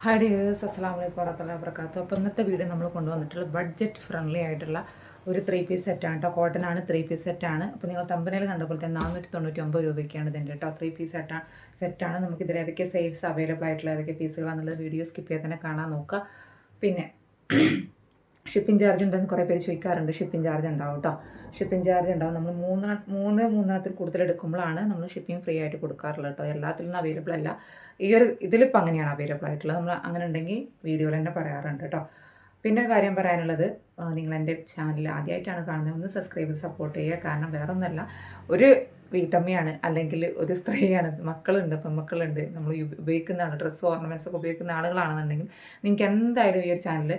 Hi dears അസ്സാം വലൈക്കും വറഹത്തല്ല വർക്കാത്തു അപ്പോൾ ഇന്നത്തെ വീഡിയോ നമ്മൾ കൊണ്ടുവന്നിട്ടുള്ള ബഡ്ജറ്റ് ഫ്രണ്ട്ലി ആയിട്ടുള്ള ഒരു ത്രീ പീസ് സെറ്റാണ് കേട്ടോ കോട്ടൺ ആണ് ത്രീ പീസ് സെറ്റാണ് അപ്പോൾ നിങ്ങൾ തമ്പനയിൽ കണ്ടപ്പോൾ തന്നെ നാനൂറ്റി തൊണ്ണൂറ്റി ഒമ്പത് രൂപയ്ക്കാണ് ഇതിന്റെ കേട്ടോ ത്രീ പീസ് സെറ്റാണ് സെറ്റാണ് നമുക്ക് ഇതിൽ ഏതൊക്കെ സെയിൽസ് അവൈലബിൾ ആയിട്ടുള്ള ഏതൊക്കെ പീസുകളാണെന്നുള്ളത് വീഡിയോ സ്കിപ്പ് ചെയ്യാൻ തന്നെ കാണാൻ നോക്കുക. പിന്നെ ഷിപ്പിംഗ് ചാർജ് ഉണ്ടെന്ന് കുറേ പേര് ചോദിക്കാറുണ്ട്. ഷിപ്പിംഗ് ചാർജ് ഉണ്ടാവും കേട്ടോ ഷിപ്പിംഗ് ചാർജ് ഉണ്ടാവും. നമ്മൾ മൂന്ന് മൂന്ന് മൂന്നെണ്ണത്തിൽ കൂടുതൽ എടുക്കുമ്പോഴാണ് നമ്മൾ ഷിപ്പിംഗ് ഫ്രീ ആയിട്ട് കൊടുക്കാറുള്ളത് കേട്ടോ എല്ലാത്തിലും അവൈലബിൾ അല്ല. ഈ ഒരു ഇതിലിപ്പോൾ അങ്ങനെയാണ് അവൈലബിൾ ആയിട്ടുള്ളത്. നമ്മൾ അങ്ങനെ ഉണ്ടെങ്കിൽ വീഡിയോയിൽ തന്നെ പറയാറുണ്ട് കേട്ടോ പിന്നെ കാര്യം പറയാനുള്ളത് നിങ്ങൾ എന്റെ ചാനൽ ആദ്യമായിട്ടാണ് കാണുന്നത്. ഒന്ന് സബ്സ്ക്രൈബ് സപ്പോർട്ട് ചെയ്യുക. കാരണം വേറെ ഒന്നല്ല ഒരു വീട്ടമ്മയാണ് അല്ലെങ്കിൽ ഒരു സ്ത്രീയാണ്. മക്കളുണ്ട് പെൺമക്കളുണ്ട്. നമ്മൾ ഉപയോഗിക്കുന്ന ഉപയോഗിക്കുന്നതാണ് ഡ്രസ്സ് ഓർണമെന്റ്സ് ഒക്കെ ഉപയോഗിക്കുന്ന ആളുകളാണെന്നുണ്ടെങ്കിൽ നിങ്ങൾക്ക് എന്തായാലും ഈ ഒരു ചാനൽ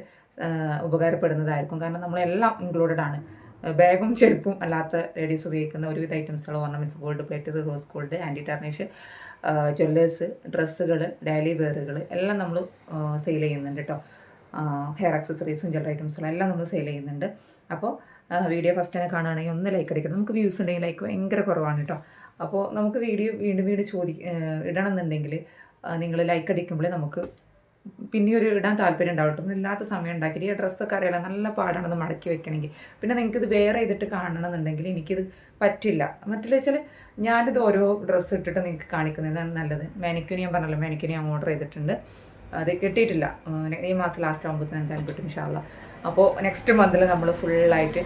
ഉപകാരപ്പെടുന്നതായിരിക്കും. കാരണം നമ്മളെല്ലാം ഇൻക്ലൂഡഡ് ആണ്. ബാഗും ചെരുപ്പും അല്ലാത്ത ലേഡീസ് ഉപയോഗിക്കുന്ന ഒരുവിധ ഐറ്റംസുകൾ ornaments gold plate rose gold anti tarnish jewellers ഡ്രസ്സുകൾ ഡെയിലി വെയറുകൾ എല്ലാം നമ്മൾ സെയിൽ ചെയ്യുന്നുണ്ട് കേട്ടോ ഹെയർ ആക്സസറീസും ജ്വല്ലറി ഐറ്റംസും എല്ലാം നമ്മൾ സെയിൽ ചെയ്യുന്നുണ്ട്. അപ്പോൾ വീഡിയോ ഫസ്റ്റ് തന്നെ കാണുകയാണെങ്കിൽ ഒന്ന് ലൈക്ക് അടിക്കണം. നമുക്ക് വ്യൂസ് ഉണ്ടെങ്കിൽ ലൈക്ക് ഭയങ്കര കുറവാണ് കേട്ടോ അപ്പോൾ നമുക്ക് വീഡിയോ വീണ്ടും വീണ്ടും ചോദി ഇടണം എന്നുണ്ടെങ്കിൽ നിങ്ങൾ ലൈക്ക് അടിക്കുമ്പോൾ നമുക്ക് പിന്നെ ഒരു ഇടാൻ താല്പര്യം ഉണ്ടാവും കേട്ടോ. ഇല്ലാത്ത സമയം ഉണ്ടാക്കി ഈ ഡ്രസ്സൊക്കെ അറിയാലോ നല്ല പാടാണെന്ന് മടക്കി വെക്കണമെങ്കിൽ. പിന്നെ നിങ്ങൾക്ക് ഇത് വേറെ ചെയ്തിട്ട് കാണണമെന്നുണ്ടെങ്കിൽ എനിക്കിത് പറ്റില്ല. മറ്റുള്ള വെച്ചാൽ ഞാനിത് ഓരോ ഡ്രസ്സ് ഇട്ടിട്ട് നിങ്ങൾക്ക് കാണിക്കുന്നതാണ് നല്ലത്. മാനിക്യൂന് ഞാൻ പറഞ്ഞല്ലോ മാനിക്യൂന് ഞാൻ ഓർഡർ ചെയ്തിട്ടുണ്ട്. അത് കിട്ടിയിട്ടില്ല. ഈ മാസം ലാസ്റ്റ് ആകുമ്പോഴത്തേന് എന്തായാലും കിട്ടും ഇൻഷാല്ല അപ്പോൾ നെക്സ്റ്റ് മന്തിൽ നമ്മൾ ഫുള്ളായിട്ട്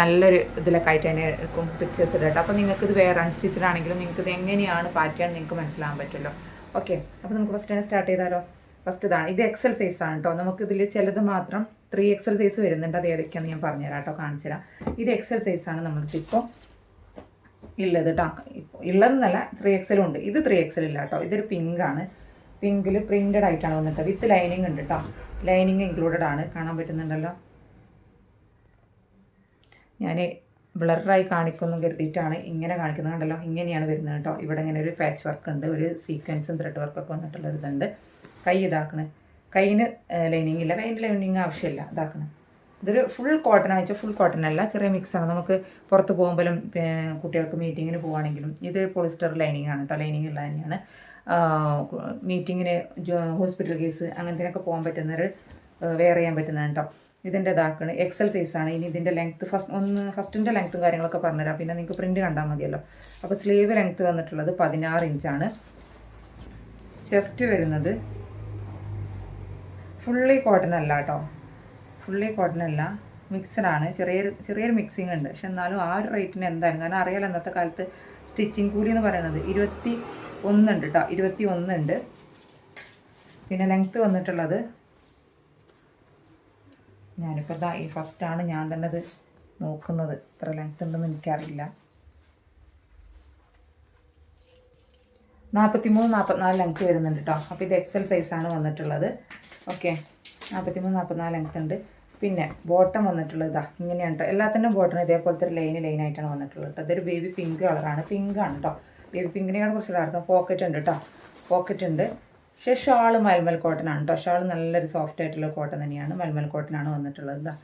നല്ലൊരു ഇതിലൊക്കെ ആയിട്ട് തന്നെ എടുക്കും പിക്ചേഴ്സ് ഇടട്ടെ അപ്പോൾ നിങ്ങൾക്ക് ഇത് വേറെ അൺസ്റ്റിച്ചഡ് ആണെങ്കിലും നിങ്ങൾക്ക് ഇത് എങ്ങനെയാണ് പാറ്റേൺ നിങ്ങൾക്ക് മനസ്സിലാകാൻ പറ്റുമല്ലോ. ഓക്കെ അപ്പോൾ നമുക്ക് ഫസ്റ്റ് തന്നെ സ്റ്റാർട്ട് ചെയ്താലോ? ഫസ്റ്റ് ഇതാണ്. ഇത് എക്സൽ സൈസ് ആണ് കേട്ടോ നമുക്ക് ഇതിൽ ചിലത് മാത്രം ത്രീ എക്സൽ സൈസ് വരുന്നുണ്ട്. അത് ഏതൊക്കെയാണെന്ന് ഞാൻ പറഞ്ഞുതരാം കേട്ടോ കാണിച്ചു തരാം ഇത് എക്സൽ സൈസ് ആണ് നമ്മൾക്ക് ഇപ്പോൾ ഉള്ളത് കേട്ടോ ഇപ്പോൾ ഉള്ളതെന്നല്ല ത്രീ എക്സലും ഉണ്ട്. ഇത് ത്രീ എക്സൽ ഇല്ല കേട്ടോ ഇതൊരു പിങ്ക് ആണ്. പിങ്കിൽ പ്രിന്റഡ് ആയിട്ടാണ് വന്നിട്ട് വിത്ത് ലൈനിങ് ഉണ്ട് കേട്ടോ ലൈനിങ് ഇൻക്ലൂഡഡ് ആണ്. കാണാൻ പറ്റുന്നുണ്ടല്ലോ? ഞാൻ ബ്ലറായി കാണിക്കുന്നു കരുതിയിട്ടാണ് ഇങ്ങനെ കാണിക്കുന്നത്. കണ്ടല്ലോ? ഇങ്ങനെയാണ് വരുന്നത് കേട്ടോ. ഇവിടെ ഇങ്ങനെ ഒരു പാച്ച് വർക്ക് ഉണ്ട്. ഒരു സീക്വൻസും ത്രെഡ് വർക്കൊക്കെ വന്നിട്ടുള്ള ഇതുണ്ട്. കൈ ഇതാക്കണ്. കൈയിന് ലൈനിങ് ഇല്ല. കൈയിന് ലൈനിങ് ആവശ്യമില്ല. ഇതാക്കണം. ഇതൊരു ഫുൾ കോട്ടൺ ആണ്. വെച്ചാൽ ഫുൾ കോട്ടൺ അല്ല. ചെറിയ മിക്സാണ് നമുക്ക് പുറത്ത് പോകുമ്പോഴും കുട്ടികൾക്ക് മീറ്റിങ്ങിന് പോവുകയാണെങ്കിലും ഇത് പോളിസ്റ്റർ ലൈനിങ് ആണ് കേട്ടോ. ലൈനിങ് ഉള്ള തന്നെയാണ്. മീറ്റിങ്ങിന് ഹോസ്പിറ്റൽ കേസ് അങ്ങനത്തേനൊക്കെ പോകാൻ പറ്റുന്നൊരു വെയർ ചെയ്യാൻ പറ്റുന്നതാണ് കേട്ടോ. ഇതിന്റെ ഇതാക്കണ് എക്സൽ സൈസാണ് ഇനി ഇതിന്റെ ലെങ്ത്ത് ഫസ്റ്റ് ഒന്ന് ഫസ്റ്റിന്റെ ലെങ്ത്തും കാര്യങ്ങളൊക്കെ പറഞ്ഞുതരാം. പിന്നെ നിങ്ങൾക്ക് പ്രിന്റ് കണ്ടാൽ മതിയല്ലോ. അപ്പോൾ സ്ലീവ് ലെങ്ത്ത് വന്നിട്ടുള്ളത് പതിനാറ് ഇഞ്ചാണ് ചെസ്റ്റ് വരുന്നത് ഫുള്ളി കോട്ടൺ അല്ല കേട്ടോ ഫുള്ളി കോട്ടൺ അല്ല. മിക്സഡ് ആണ്. ചെറിയൊരു ചെറിയൊരു മിക്സിംഗ് ഉണ്ട്. പക്ഷെ എന്നാലും ആ ഒരു റേറ്റിന് എന്തായാലും. കാരണം അറിയാലോ ഇന്നത്തെ കാലത്ത് സ്റ്റിച്ചിങ് കൂലി എന്ന് പറയുന്നത് ഇരുപത്തി ഒന്നുണ്ട് കേട്ടോ ഇരുപത്തി ഒന്നുണ്ട് പിന്നെ ലെങ്ത്ത് വന്നിട്ടുള്ളത് ഞാനിപ്പോൾ ഇതാ ഈ ഫസ്റ്റാണ് ഞാൻ തന്നെ ഇത് നോക്കുന്നത്. ഇത്ര ലെങ്ത് ഉണ്ടെന്ന് എനിക്കറിയില്ല. നാൽപ്പത്തി മൂന്ന് നാൽപ്പത്തിനാല് ലെങ്ത് വരുന്നുണ്ട് കേട്ടോ അപ്പോൾ ഇത് എക്സൽ സൈസാണ് വന്നിട്ടുള്ളത്. ഓക്കെ നാൽപ്പത്തി മൂന്ന് നാൽപ്പത്തിനാല് ലെങ്ത് ഉണ്ട്. പിന്നെ ബോട്ടം വന്നിട്ടുള്ളത് ഇതാ ഇങ്ങനെയാണ് കേട്ടോ എല്ലാത്തിന്റെയും ബോട്ടം ഇതേപോലത്തെ ഒരു ലൈൻ ലൈനായിട്ടാണ് വന്നിട്ടുള്ളത് കേട്ടോ ഇതൊരു ബേബി പിങ്ക് കളറാണ് പിങ്ക് ആണ് കേട്ടോ ബേബി പിങ്കിനെയാണ് കുറച്ച് കളർ പോക്കറ്റ് ഉണ്ട് കേട്ടോ പോക്കറ്റ് ഉണ്ട്. പക്ഷേ ഷാൾ മൽമൽ കോട്ടൺ ആണ് കേട്ടോ ഷാൾ നല്ലൊരു സോഫ്റ്റ് ആയിട്ടുള്ള കോട്ടൺ തന്നെയാണ്. മൽമൽ കോട്ടൺ ആണ് വന്നിട്ടുള്ളത് ഇതാ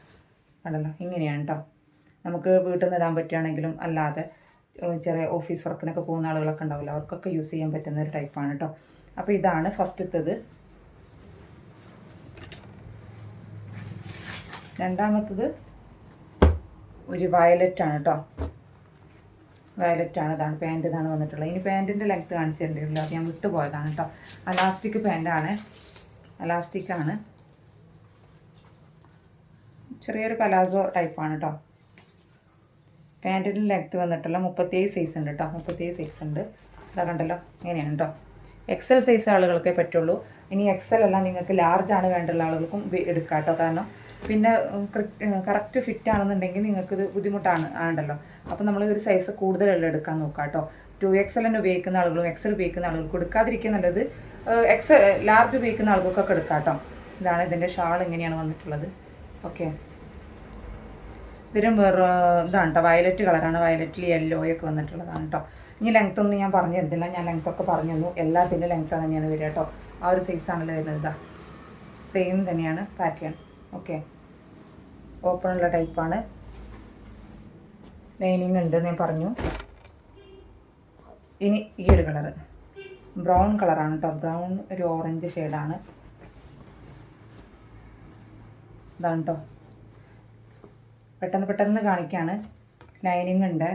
കണ്ടല്ലോ? ഇങ്ങനെയാണ് കേട്ടോ നമുക്ക് വീട്ടിൽ നിന്ന് ഇടാൻ പറ്റുകയാണെങ്കിലും അല്ലാതെ ചെറിയ ഓഫീസ് വർക്കിനൊക്കെ പോകുന്ന ആളുകളൊക്കെ ഉണ്ടാവില്ല. അവർക്കൊക്കെ യൂസ് ചെയ്യാൻ പറ്റുന്ന ഒരു ടൈപ്പാണ് കേട്ടോ അപ്പോൾ ഇതാണ് ഫസ്റ്റത്തേത്. രണ്ടാമത്തത് ഒരു വയലറ്റ് ആണ് കേട്ടോ വയലറ്റ് ആണ്. ഇതാണ് പാന്റ് ഇതാണ് വന്നിട്ടുള്ളത്. ഇനി പാന്റിന്റെ ലെങ്ത്ത് കാണിച്ചിട്ടുണ്ടല്ലോ അത് ഞാൻ വിട്ടുപോയതാണ് കേട്ടോ അലാസ്റ്റിക് പാന്റാണ് അലാസ്റ്റിക് ആണ്. ചെറിയൊരു പലാസോ ടൈപ്പാണ് കേട്ടോ പാന്റിന്റെ ലെങ്ത്ത് വന്നിട്ടുള്ള മുപ്പത്തേഴ് സൈസ് ഉണ്ട് കേട്ടോ മുപ്പത്തേഴ് സൈസ് ഉണ്ട്. ഇതാ കണ്ടല്ലോ. ഇങ്ങനെയാണ് കേട്ടോ എക്സൽ സൈസ് ആളുകൾക്കേ പറ്റുള്ളൂ. ഇനി എക്സൽ അല്ല നിങ്ങൾക്ക് ലാർജ് ആണ് വേണ്ടുള്ള ആളുകൾക്കും എടുക്കാം കേട്ടോ കാരണം പിന്നെ കറക്റ്റ് ഫിറ്റ് ആണെന്നുണ്ടെങ്കിൽ നിങ്ങൾക്കിത് ബുദ്ധിമുട്ടാണ് ആണ്ടല്ലോ അപ്പോൾ നമ്മൾ ഒരു സൈസ് കൂടുതലുള്ള എടുക്കാൻ നോക്കാം കേട്ടോ ടു എക്സൽ തന്നെ ഉപയോഗിക്കുന്ന ആളുകളും എക്സൽ ഉപയോഗിക്കുന്ന ആളുകൾക്കും എടുക്കാതിരിക്കുക നല്ലത് എക്സ് ലാർജ് ഉപയോഗിക്കുന്ന ആളുകൾക്കൊക്കെ എടുക്കാം കേട്ടോ ഇതാണ് ഇതിന്റെ ഷാൾ ഇങ്ങനെയാണ് വന്നിട്ടുള്ളത്. ഓക്കെ ഇതിന് വേറെ ഇതാണ് കേട്ടോ വയലറ്റ് കളറാണ് വയലറ്റിൽ യെല്ലോ ഒക്കെ വന്നിട്ടുള്ളതാണ് കേട്ടോ ഇനി ലെങ്ത് ഒന്നും ഞാൻ പറഞ്ഞു തരുന്നില്ല ഞാൻ ലെങ്ത് ഒക്കെ പറഞ്ഞു തന്നു. എല്ലാത്തിന്റെ ലെങ്ത് തന്നെയാണ് വരിക കേട്ടോ ആ ഒരു സൈസാണല്ലോ വരുന്നത് ഇതാ സെയിം തന്നെയാണ് പാറ്റേൺ ഓക്കെ ഓപ്പൺ ഉള്ള ടൈപ്പാണ് ലൈനിങ് ഉണ്ട് ഞാൻ പറഞ്ഞു. ഇനി ഈ ഒരു കളറ് ബ്രൗൺ കളറാണ് കേട്ടോ ബ്രൗൺ ഒരു ഓറഞ്ച് ഷെയ്ഡാണ് ഇതാണ് കേട്ടോ പെട്ടെന്ന് പെട്ടെന്ന് കാണിക്കുകയാണ് ലൈനിങ് ഉണ്ട്.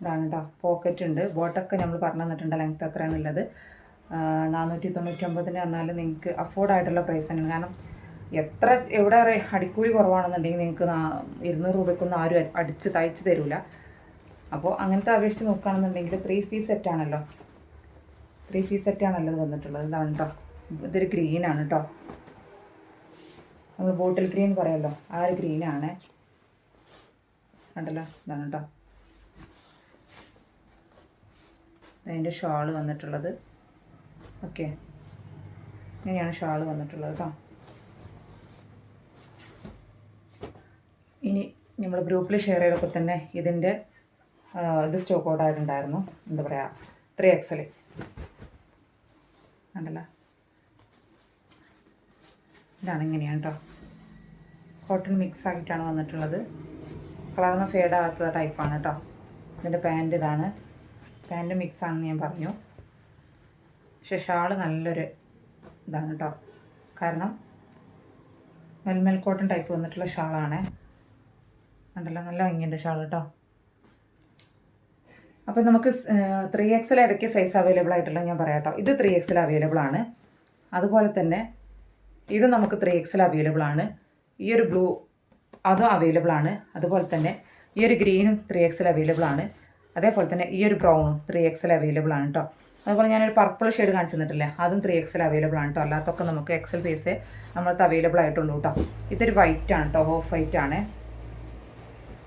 ഇതാണ് കേട്ടോ പോക്കറ്റ് ഉണ്ട്. ബോട്ടൊക്കെ നമ്മൾ പറഞ്ഞു തന്നിട്ടുണ്ട് ലെങ്ത് എത്രയാണെന്നുള്ളത് നാനൂറ്റി തൊണ്ണൂറ്റി ഒമ്പതിന് പറഞ്ഞാൽ നിങ്ങൾക്ക് അഫോർഡ് ആയിട്ടുള്ള പ്രൈസ് തന്നെയാണ്. കാരണം എത്ര എവിടെ അടിക്കൂലി കുറവാണെന്നുണ്ടെങ്കിൽ നിങ്ങൾക്ക് ഇരുന്നൂറ് രൂപയ്ക്കൊന്നും ആരും അടിച്ച് തയ്ച്ച് തരില്ല അപ്പോൾ അങ്ങനത്തെ അപേക്ഷിച്ച് നോക്കുകയാണെന്നുണ്ടെങ്കിൽ ത്രീ പീസ് സെറ്റാണല്ലോ ത്രീ പീസ് സെറ്റാണല്ലോ ഇത് വന്നിട്ടുള്ളത്. ഇതാണ് കേട്ടോ ഇതൊരു ഗ്രീനാണ് കേട്ടോ നമ്മൾ ബോട്ടിൽ ഗ്രീൻ പറയുമല്ലോ ആ ഒരു ഗ്രീനാണ് കണ്ടല്ലോ? ഇതാണ് കേട്ടോ അതിന്റെ ഷാൾ വന്നിട്ടുള്ളത്. ഓക്കെ ഇങ്ങനെയാണ് ഷാൾ വന്നിട്ടുള്ളത് കേട്ടോ ഇനി ഗ്രൂപ്പിൽ ഷെയർ ചെയ്തപ്പോൾ തന്നെ ഇതിന്റെ ഇത് സ്റ്റോക്ക് ഔട്ട് ആയിട്ടുണ്ടായിരുന്നു. എന്താ പറയുക ത്രീ എക്സൽ ഉണ്ടല്ലോ ഇതാണ് ഇങ്ങനെയാണ് കേട്ടോ കോട്ടൺ മിക്സ് ആയിട്ടാണ് വന്നിട്ടുള്ളത്. കളർന്ന് ഫേഡ് ആകാത്ത ടൈപ്പാണ് കേട്ടോ ഇതിന്റെ പാന്റ് ഇതാണ്. പാന്റ് മിക്സ് ആണെന്ന് ഞാൻ പറഞ്ഞു. പക്ഷെ ഷാൾ നല്ലൊരു ഇതാണ് കേട്ടോ കാരണം മെൽമെൽ കോട്ടൺ ടൈപ്പ് വന്നിട്ടുള്ള ഷാളാണ് കണ്ടല്ലോ നല്ല ഭംഗിയുണ്ട് ഷാൾ കേട്ടോ. അപ്പോൾ നമുക്ക് ത്രീ എക്സൽ ഏതൊക്കെ സൈസ് അവൈലബിൾ ആയിട്ടുള്ളത് ഞാൻ പറയാം കേട്ടോ. ഇത് ത്രീ എക്സൽ അവൈലബിൾ ആണ്. അതുപോലെ തന്നെ ഇത് നമുക്ക് ത്രീ എക്സൽ അവൈലബിൾ ആണ്. ഈ ഒരു ബ്ലൂ അതും അവൈലബിൾ ആണ്. അതുപോലെ തന്നെ ഈ ഒരു ഗ്രീനും ത്രീ എക്സൽ അവൈലബിൾ ആണ്. അതേപോലെ തന്നെ ഈ ഒരു ബ്രൗണും ത്രീ എക്സൽ അവൈലബിൾ ആണ് കേട്ടോ അതുപോലെ ഞാനൊരു പർപ്പിൾ ഷെയ്ഡ് കാണിച്ചു തന്നിട്ടില്ലേ അതും ത്രീ എക്സൽ അവൈലബിൾ ആണ് കേട്ടോ അല്ലാത്തൊക്കെ നമുക്ക് എക്സൽ സൈസ് നമ്മളത് അവൈലബിൾ ആയിട്ടുള്ളൂ കേട്ടോ ഇതൊരു വൈറ്റ് ആണ് കേട്ടോ ഓഫ് വൈറ്റ് ആണ്.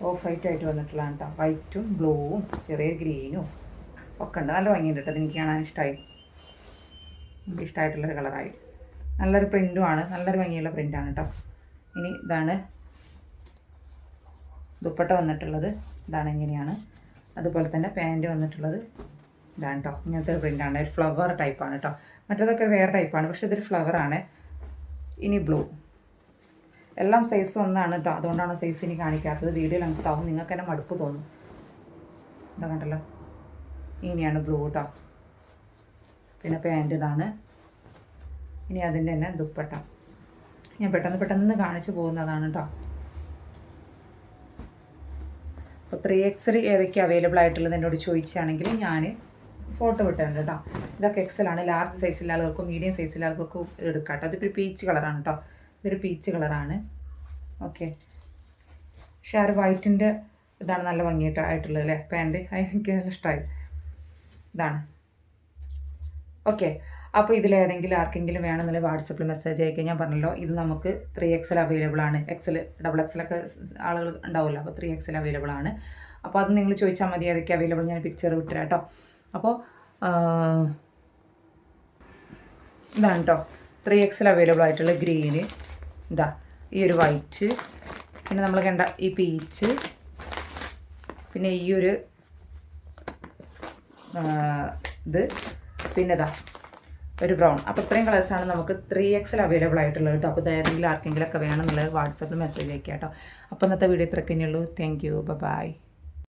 ഓഫ് വൈറ്റ് ആയിട്ട് വന്നിട്ടുള്ളതാണ് കേട്ടോ വൈറ്റും ബ്ലൂവും ചെറിയ ഗ്രീനും ഒക്കെ ഉണ്ട്. നല്ല ഭംഗിയുണ്ട് കേട്ടോ. എനിക്ക് കാണാൻ ഇഷ്ടമായി എനിക്ക് ഇഷ്ടമായിട്ടുള്ളൊരു കളറായി. നല്ലൊരു പ്രിന്റും ആണ്. നല്ലൊരു ഭംഗിയുള്ള പ്രിന്റാണ് കേട്ടോ. ഇനി ഇതാണ് ദുപ്പട്ട വന്നിട്ടുള്ളത്. ഇതാണ് ഇങ്ങനെയാണ്. അതുപോലെ തന്നെ പാന്റ് വന്നിട്ടുള്ളത്. ഇതാണ് കേട്ടോ. ഇങ്ങനത്തെ ഒരു പ്രിന്റാണ് ഒരു ഫ്ലവർ ടൈപ്പാണ് കേട്ടോ. മറ്റേതൊക്കെ വേറെ ടൈപ്പാണ് പക്ഷേ ഇതൊരു ഫ്ലവറാണ് ഇനി ബ്ലൂ. എല്ലാം സൈസ് ഒന്നാണ് കേട്ടോ അതുകൊണ്ടാണ് സൈസ് ഇനി കാണിക്കാത്തത്. വീഡിയോ ലെങ്ത് ആവും നിങ്ങൾക്ക് തന്നെ മടുപ്പ് തോന്നും. എന്താ കണ്ടല്ലോ. ഇങ്ങനെയാണ് ബ്ലൂ കേട്ടോ പിന്നെ പാന്റ് ഇതാണ്. ഇനി അതിന്റെ തന്നെ ദുപ്പട്ട. ഞാൻ പെട്ടെന്ന് പെട്ടെന്ന് കാണിച്ചു പോകുന്നതാണ് കേട്ടോ അപ്പോൾ ത്രീ എക്സൽ ഏതൊക്കെ അവൈലബിൾ ആയിട്ടുള്ളത് എന്നോട് ചോദിച്ചാണെങ്കിൽ ഞാൻ ഫോട്ടോ വിട്ടുണ്ട് കേട്ടോ ഇതൊക്കെ എക്സലാണ് ലാർജ് സൈസിലെ ആളുകൾക്കും മീഡിയം സൈസിലെ ആളുകൾക്കും എടുക്കാം കേട്ടോ അതിപ്പോൾ പീച്ച് കളറാണ് കേട്ടോ ഇതൊരു പീച്ച് കളറാണ് ഓക്കെ പക്ഷെ ആ ഒരു വൈറ്റിന്റെ ഇതാണ് നല്ല ഭംഗിയായിട്ട് ആയിട്ടുള്ളത് അല്ലേ? പാന്റ് എനിക്ക് നല്ല ഇഷ്ടമായി ഇതാണ്. ഓക്കെ അപ്പോൾ ഇതിലേതെങ്കിലും ആർക്കെങ്കിലും വേണമെന്നുണ്ടെങ്കിൽ വാട്സപ്പിൽ മെസ്സേജ് അയക്കുക ഞാൻ പറഞ്ഞല്ലോ ഇത് നമുക്ക് ത്രീ എക്സൽ അവൈലബിൾ ആണ്. എക്സൽ ഡബിൾ എക്സലൊക്കെ ആളുകൾ ഉണ്ടാവുമല്ലോ. അപ്പോൾ ത്രീ എക്സൽ അവൈലബിൾ ആണ്. അപ്പോൾ അത് നിങ്ങൾ ചോദിച്ചാൽ മതി അതൊക്കെ അവൈലബിൾ ഞാൻ പിക്ചർ വിട്ടുതരാം കേട്ടോ. അപ്പോൾ ഇതാണ് കേട്ടോ. ത്രീ എക്സൽ അവൈലബിൾ ആയിട്ടുള്ള ഗ്രീന് ഇതാ ഈ ഒരു വൈറ്റ് പിന്നെ നമ്മൾ കണ്ട ഈ പീച്ച് പിന്നെ ഈ ഒരു ഇത് പിന്നെ ഇതാ ഒരു ബ്രൗൺ അപ്പോൾ ഇത്രയും കളേഴ്സാണ് നമുക്ക് ത്രീ എക്സൽ അവൈലബിൾ ആയിട്ടുള്ളത് കേട്ടോ അപ്പോൾ ഏതെങ്കിലും ആർക്കെങ്കിലും ഒക്കെ വേണമെന്നുള്ളത് വാട്സാപ്പിൽ മെസ്സേജ് അയക്കാം കേട്ടോ അപ്പോൾ ഇന്നത്തെ വീഡിയോ ഇത്രയൊക്കെ തന്നെയുള്ളൂ താങ്ക് യു ബൈ